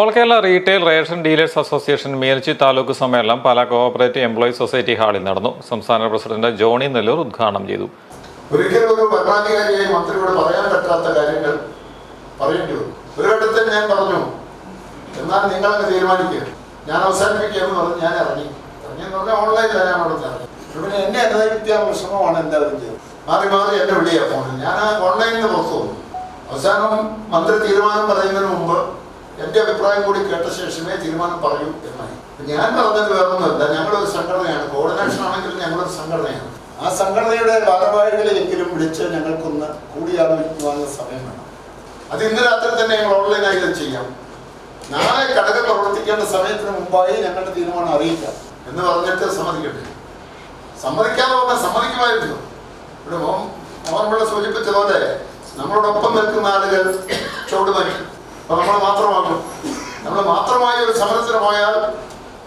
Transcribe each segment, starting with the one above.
All Kerala retail ration dealers association മേൽച്ചി taluk സമ്മേളനം Pala cooperative employees society ഹാളിൽ നടന്നു. സംസ്ഥാന പ്രസിഡന്റ് ജോണി നെല്ലൂർ ഉദ്ഘാടനം ചെയ്തു. ഒരു കാര്യങ്ങൾ ഞാൻ പറഞ്ഞു എന്നാൽ ഞാൻ ഞാൻ എന്ന് മാറി മാറി എന്നെ ഞാൻ ഓൺലൈനിൽ പുറത്തു പോകുന്നു അവസാനം മന്ത്രി തീരുമാനം പറയുന്നതിന് മുമ്പ് എന്റെ അഭിപ്രായം കൂടി കേട്ട ശേഷമേ തീരുമാനം പറയൂ എന്നായി. ഞാൻ പറഞ്ഞത് വേറൊന്നുമല്ല. ഞങ്ങളൊരു സംഘടനയാണ്. കോർഡിനേഷൻ ആണെങ്കിലും ഞങ്ങളൊരു സംഘടനയാണ്. ആ സംഘടനയുടെ ഭാരവാഹികളെങ്കിലും വിളിച്ച് ഞങ്ങൾക്കൊന്ന് കൂടിയാലോചിക്കുവാനുള്ള സമയം വേണം. അത് ഇന്ന് രാത്രി തന്നെ ഞങ്ങൾ ഓൺലൈനായി ചെയ്യാം. നാളെ ഘടകം പ്രവർത്തിക്കേണ്ട സമയത്തിന് മുമ്പായി ഞങ്ങളുടെ തീരുമാനം അറിയിക്കാം. എന്ന് പറഞ്ഞിട്ട് സമ്മതിക്കട്ടെ? സമ്മതിക്കാതെ പറഞ്ഞാൽ സമ്മതിക്കുമായിരുന്നു. ഇവിടെ ഓർമ്മ മോഹൻപിള്ള സൂചിപ്പിച്ച നമ്മളോടൊപ്പം നിൽക്കുന്ന ആളുകൾ ചോട് മരിക്കും അപ്പൊ നമ്മൾ മാത്രമാകും നമ്മൾ മാത്രമായി ഒരു സമരത്തിന് പോയാൽ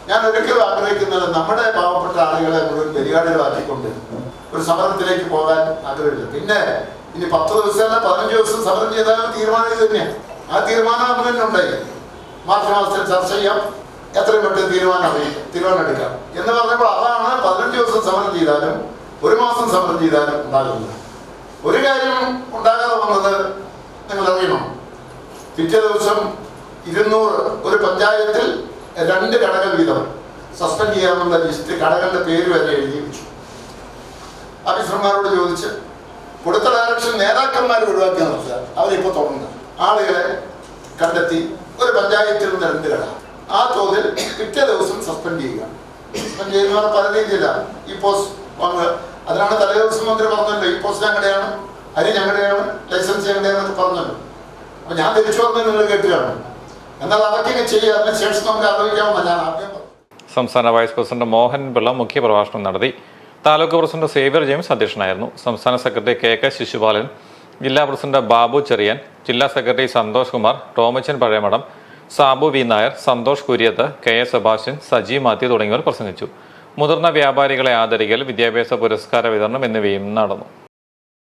ഞാൻ ഒരിക്കലും ആഗ്രഹിക്കുന്നത് നമ്മുടെ പാവപ്പെട്ട ആളുകളെ മുഴുവൻ പരിപാടികളാക്കിക്കൊണ്ട് ഒരു സമരത്തിലേക്ക് പോകാൻ ആഗ്രഹമില്ല. പിന്നെ ഇനി പത്ത് ദിവസമല്ല പതിനഞ്ച് ദിവസം സമരം ചെയ്താലും തീരുമാനം ഇത് തന്നെയാണ് ആ തീരുമാനം അന്ന് തന്നെ ഉണ്ടായി. മാർച്ച് മാസത്തിൽ ചർച്ച ചെയ്യാം. എത്രയും പെട്ടെന്ന് തീരുമാനം അറിയിക്കാം തീരുമാനം എടുക്കാം. എന്ന് പറഞ്ഞപ്പോൾ അതാണ് പതിനഞ്ച് ദിവസം സമരം ചെയ്താലും ഒരു മാസം സമരം ചെയ്താലും ഉണ്ടാകുന്നത്. ഒരു കാര്യം ഉണ്ടാകാതെ വന്നത് പിറ്റേ ദിവസം ഇരുന്നൂറ് ഒരു പഞ്ചായത്തിൽ രണ്ട് കടകൾ വീതം സസ്പെൻഡ് ചെയ്യാമെന്ന ലിസ്റ്റ് കടകളുടെ പേര് വരെ എഴുതി വെച്ചു. ഓഫീസർമാരോട് ചോദിച്ച് കൊടുത്ത ഡയറക്ഷൻ നേതാക്കന്മാർ ഒഴിവാക്കി നിർത്തുക അവരിപ്പോ തുടങ്ങുന്നത് ആളുകളെ കണ്ടെത്തി ഒരു പഞ്ചായത്തിൽ നിന്ന് രണ്ട് കട ആ തോതിൽ പിറ്റേ ദിവസം സസ്പെൻഡ് ചെയ്യുക. സസ്പെൻഡ് ചെയ്യുന്നവർ പല രീതിയിലാണ് ഈ പോസ്റ്റ് അതിനാണ് തലേ ദിവസം മന്ത്രി പറഞ്ഞല്ലോ ഈ പോസ്റ്റ് ഞങ്ങളുടെയാണ് അരി ഞങ്ങളുടെയാണ് ലൈസൻസ് ഞങ്ങളുടെയാണെന്നൊക്കെ പറഞ്ഞല്ലോ. അപ്പൊ ഞാൻ തിരിച്ചു പറഞ്ഞത് നിങ്ങൾ കേട്ടിലാണ് എന്നാൽ അതൊക്കെ ചെയ്യുക അതിന് ശേഷം നമുക്ക് ആലോചിക്കാമെന്ന് ഞാൻ ആദ്യം സംസ്ഥാന വൈസ് പ്രസിഡന്റ് മോഹൻ പിള്ള മുഖ്യപ്രഭാഷണം നടത്തി. താലൂക്ക് പ്രസിഡന്റ് സേവ്യർ ജെയിംസ് അധ്യക്ഷനായിരുന്നു. സംസ്ഥാന സെക്രട്ടറി കെ കെ ശിശുപാലൻ ജില്ലാ പ്രസിഡന്റ് ബാബു ചെറിയൻ ജില്ലാ secretary Santhosh Kumar Tomachan Pazhayamadom Sabu V Nair Santhosh Kuriyath K S Sebastian Saji Mathew തുടങ്ങിയവർ പ്രസംഗിച്ചു. മുതിർന്ന വ്യാപാരികളെ ആദരിക്കൽ വിദ്യാഭ്യാസ പുരസ്കാര വിതരണം എന്നിവയും നടന്നു.